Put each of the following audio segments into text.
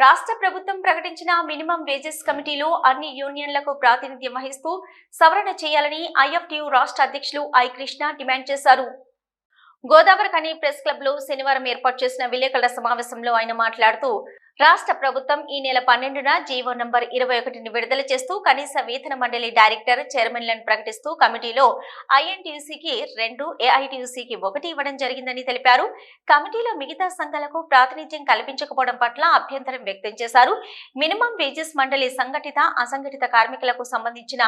రాష్ట్ర ప్రభుత్వం ప్రకటించిన మినిమం వేజెస్ కమిటీలో అన్ని యూనియన్లకు ప్రాతినిధ్యం వహిస్తూ సవరణ చేయాలని ఐఎఫ్టియు రాష్ట్ర అధ్యక్షులు ఐ కృష్ణ డిమాండ్ చేశారు. గోదావరి కని ప్రెస్ క్లబ్లో శనివారం ఏర్పాటు చేసిన విలేకరుల సమావేశంలో ఆయన మాట్లాడుతూ రాష్ట్ర ప్రభుత్వం ఈ నెల పన్నెండున జీవో నంబర్ ఇరవై ఒకటిని విడుదల చేస్తూ కనీస వేతన మండలి డైరెక్టర్ చైర్మన్లను ప్రకటిస్తూ కమిటీలో ఐఎన్టీయూసీకి రెండు ఏఐటీయూసీకి ఒకటి ఇవ్వడం జరిగిందని తెలిపారు. కమిటీలో మిగతా సంఘాలకు ప్రాతినిధ్యం కల్పించకపోవడం పట్ల అభ్యంతరం వ్యక్తం చేశారు. మినిమం వేజెస్ మండలి సంఘటిత అసంఘటిత కార్మికులకు సంబంధించిన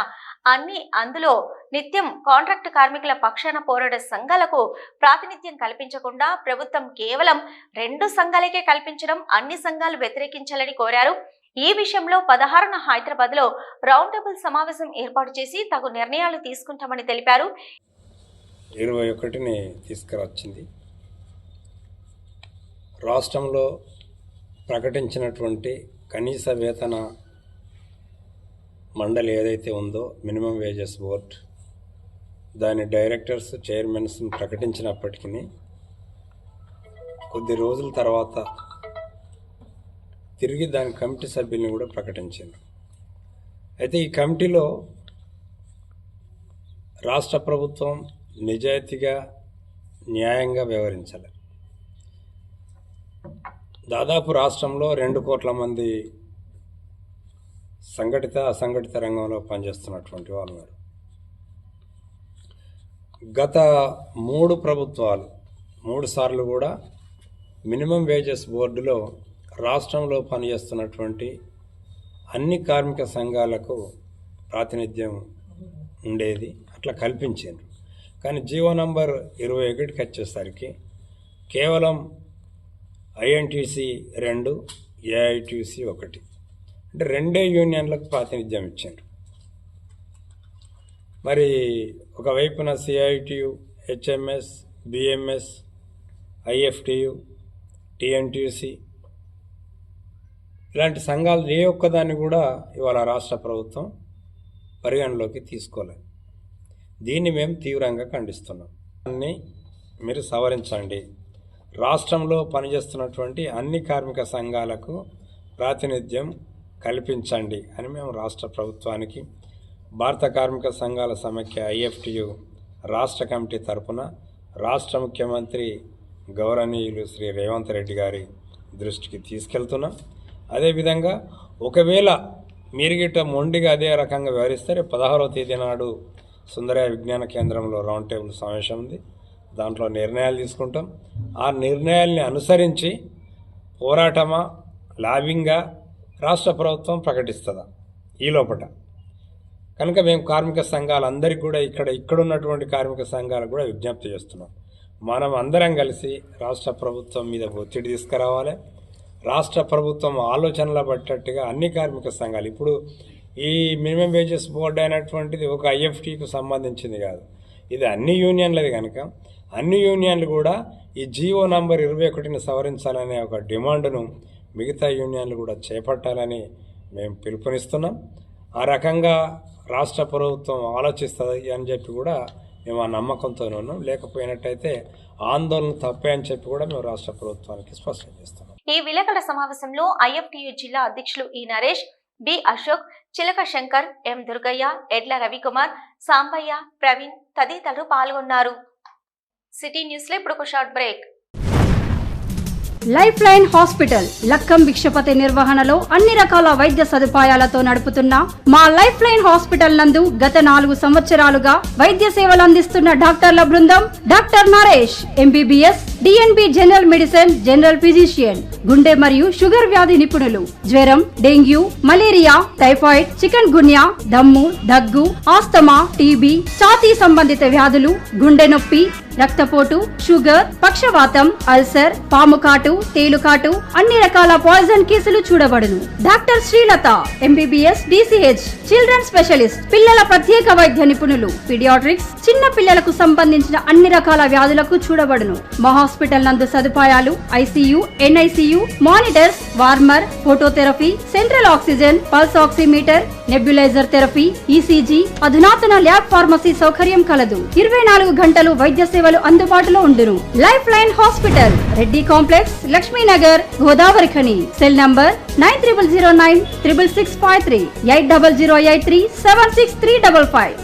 అన్ని అందులో నిత్యం కాంట్రాక్ట్ కార్మికుల పక్షాన పోరాడే సంఘాలకు ప్రాతినిధ్యం కల్పించకుండా ప్రభుత్వం కేవలం రెండు సంఘాలకే కల్పించడం అన్ని సంఘాలు వ్యతిరేకించాలని కోరారు. ఈ విషయంలో పదహారున హైదరాబాద్లో రౌండ్ టేబుల్ సమావేశం ఏర్పాటు చేసి తగు నిర్ణయాలు తీసుకుంటామని తెలిపారు. ఇరవై ఒకటిని తీసుకురచ్చింది. రాష్ట్రంలో ప్రకటించినటువంటి కనీస వేతన మండలి ఏదైతే ఉందో మినిమం వేజెస్ బోర్డ్ దాని డైరెక్టర్స్ చైర్మన్స్ ప్రకటించినప్పటికీ కొద్ది రోజుల తర్వాత తిరిగి దాని కమిటీ సభ్యుల్ని కూడా ప్రకటించారు. అయితే ఈ కమిటీలో రాష్ట్ర ప్రభుత్వం నిజాయితీగా న్యాయంగా వ్యవహరించాలి. దాదాపు రాష్ట్రంలో రెండు కోట్ల మంది సంఘటిత అసంఘటిత రంగంలో పనిచేస్తున్నటువంటి వాళ్ళు ఉన్నారు. గత మూడు ప్రభుత్వాలు మూడు సార్లు కూడా మినిమం వేజెస్ బోర్డులో రాష్ట్రంలో పనిచేస్తున్నటువంటి అన్ని కార్మిక సంఘాలకు ప్రాతినిధ్యం ఉండేది అట్లా కల్పించారు కానీ జీవో నంబర్ ఇరవై ఒకటికి వచ్చేసరికి కేవలం ఐఎన్టీసీ రెండు ఏఐటీసీ ఒకటి. అంటే రెండే యూనియన్లకు ప్రాతినిధ్యం ఇచ్చారు మరి ఒకవైపున CITU HMS BMS IFTU TNTC ఇలాంటి సంఘాలు ఏ ఒక్కదాన్ని కూడా ఇవాళ రాష్ట్ర ప్రభుత్వం పరిగణలోకి తీసుకోలేదు. దీన్ని మేము తీవ్రంగా ఖండిస్తున్నాం. అన్ని మీరు సవరించండి. రాష్ట్రంలో పనిచేస్తున్నటువంటి అన్ని కార్మిక సంఘాలకు ప్రాతినిధ్యం కల్పించండి అని మేము రాష్ట్ర ప్రభుత్వానికి భారత కార్మిక సంఘాల సమైక్య ఐఎఫ్టియు రాష్ట్ర కమిటీ తరపున రాష్ట్ర ముఖ్యమంత్రి గౌరవనీయులు శ్రీ రేవంత్ రెడ్డి గారి దృష్టికి తీసుకెళ్తున్నాం. అదేవిధంగా ఒకవేళ మీరు గిట్ట మొండిగా అదే రకంగా వ్యవహరిస్తే రేపు పదహారవ తేదీ నాడు సుందరయ్య విజ్ఞాన కేంద్రంలో రౌండ్ టేబుల్ సమావేశం ఉంది. దాంట్లో నిర్ణయాలు తీసుకుంటాం. ఆ నిర్ణయాల్ని అనుసరించి పోరాటమా లాబింగా రాష్ట్ర ప్రభుత్వం ప్రకటిస్తుందా? ఈ లోపట. కనుక మేము కార్మిక సంఘాలందరికీ కూడా ఇక్కడ ఇక్కడ ఉన్నటువంటి కార్మిక సంఘాలకు కూడా విజ్ఞప్తి చేస్తున్నాం. మనం అందరం కలిసి రాష్ట్ర ప్రభుత్వం మీద ఒత్తిడి తీసుకురావాలి. రాష్ట్ర ప్రభుత్వం ఆలోచనల పట్టట్టుగా అన్ని కార్మిక సంఘాలు ఇప్పుడు ఈ మినిమం వేజెస్ బోర్డు అయినటువంటిది ఒక ఐఎఫ్టీకి సంబంధించింది కాదు. ఇది అన్ని యూనియన్లది కనుక అన్ని యూనియన్లు కూడా ఈ జీవో నంబర్ ఇరవై ఒకటిని సవరించాలనే ఒక డిమాండ్ను మిగతా యూనియన్లు కూడా చేపట్టాలని మేము పిలుపునిస్తున్నాం. ఆ రకంగా రాష్ట్ర ప్రభుత్వం ఆలోచిస్తుంది అని చెప్పి కూడా మేము ఆ నమ్మకంతోనే ఉన్నాం లేకపోయినట్టయితే ఆందోళన తప్పే అని చెప్పి కూడా మేము రాష్ట్ర ప్రభుత్వానికి స్పష్టం చేస్తున్నాం. ఈ విలేకరుల సమావేశంలో ఐఎఫ్టియు జిల్లా అధ్యక్షులు ఈ నరేష్ బి అశోక్ చిలక శంకర్ ఎం దుర్గయ్య ఎడ్ల రవికుమార్ సాంబయ్య ప్రవీణ్ తదితరులు పాల్గొన్నారు. సిటీ న్యూస్లో ఇప్పుడు ఒక short break. Life line hospital Lakkam Bhikshapathi నిర్వహణలో అన్ని రకాల వైద్య సదుపాయాలతో నడుపుతున్న మా లైఫ్ లైన్ హాస్పిటల్ నందు గత నాలుగు సంవత్సరాలుగా వైద్య సేవలు అందిస్తున్న డాక్టర్ల బృందం doctor Naresh MBBS DNB general medicine general physician గుండె మరియు షుగర్ వ్యాధి నిపుణులు జ్వరం dengue malaria typhoid chikungunya దమ్ము దగ్గు ఆస్తమా టీబీ ఛాతీ సంబంధిత వ్యాధులు గుండె నొప్పి రక్తపోటు షుగర్ పక్షవాతం అల్సర్ పాముకాటు తేలుకాటు అన్ని రకాల పాయిజన్ కేసులు చూడబడును. Doctor Srilatha MBBS DCH children specialist పిల్లల ప్రత్యేక వైద్య నిపుణులు పీడియాట్రిక్స్ చిన్న పిల్లలకు సంబంధించిన అన్ని రకాల వ్యాధులకు చూడబడును. మా హాస్పిటల్ నందు సదుపాయాలు ICU NICU monitors warmer phototherapy central oxygen pulse oximeter nebulizer therapy ECG అధునాతన ల్యాబ్ ఫార్మసీ సౌకర్యం కలదు. ఇరవై నాలుగు గంటలు వైద్య సేవలు అందుబాటులో ఉండును. Life line hospital Reddy complex Lakshminagar Godavarikhani. Cell number nine triple zero nine triple six five three eight double zero eight three seven six three double five.